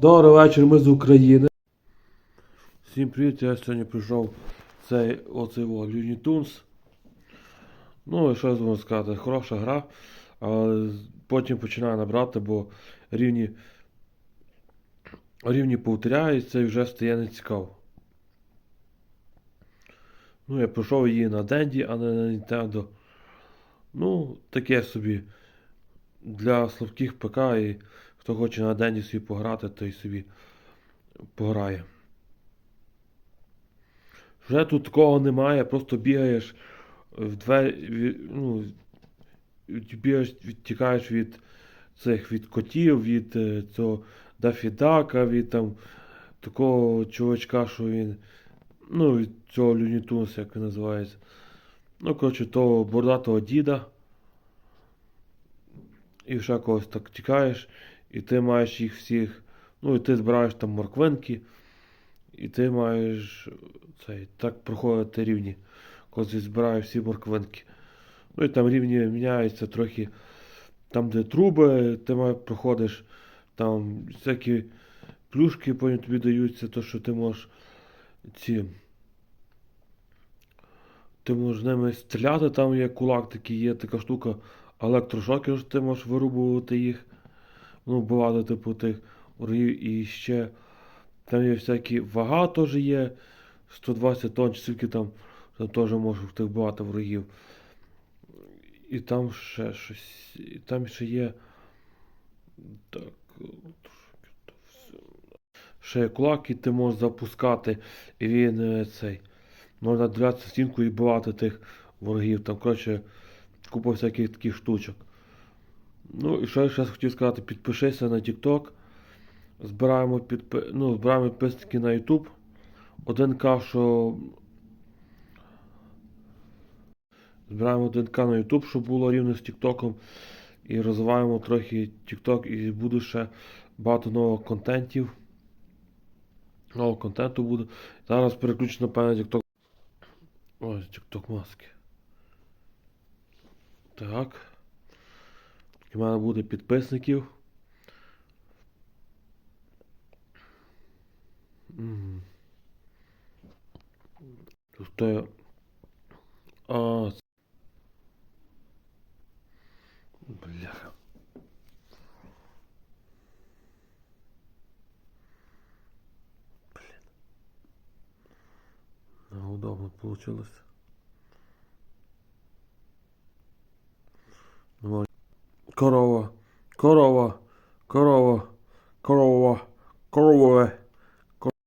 Добрий вечір, ми з України. Всім привіт, я сьогодні прийшов цей оцей Looney Tunes. Ну і що я можу сказати, хороша гра, але потім починаю набрати, бо рівні, рівні повторяються і вже стає нецікаво. Ну, я пройшов її на Денді, а не на Nintendo. Ну, таке собі. Для слабких ПК і хто хоче на Денді собі пограти, той собі пограє. Вже тут такого немає, просто бігаєш в двері, ну, бігаєш, відтікаєш від цих від котів, від е, цього Дафідака, від там такого чувачка, що він. Ну, від цього Люнітунса, як він називається. Ну, коротше, того бордатого діда. І ще когось так тікаєш, і ти маєш їх всіх. Ну, і ти збираєш там морквинки, і ти маєш цей, так проходити рівні. Коли ти збираєш всі морквинки. Ну і там рівні міняються трохи. Там, де труби, ти проходиш, там всякі плюшки потім тобі даються, то що ти можеш ці. Ти можеш ними стріляти, там є кулак такий, є така штука, електрошокер, ти можеш вирубувати їх. Ну, бувати, типу, тих ворогів. І ще там є всякі вага теж є. 120 тонн, чи скільки там, там теж можеш в тих багато ворогів. І там ще щось. І там ще є. Так. Ще є кулак, і ти можеш запускати, і він е, цей. Можна дивлятися стінку і бивати тих ворогів. Там, коротше, купа всяких таких штучок. Ну, і що я ще хотів сказати, підпишися на TikTok. Збираємо, підпи... ну, збираємо підписники на YouTube. Один к що. Збираємо один к на YouTube, щоб було рівно з TikTok. І розвиваємо трохи TikTok і буде ще багато нових контентів. Нового контенту буде. Зараз переключу, напевно, TikTok. Ось TikTok маски. Так. У мене буде підписників. Мгм. Тут хто я. А. ц- Бляха. Блін. Неудобно получилось. Корова, корова, корова, корова, корове.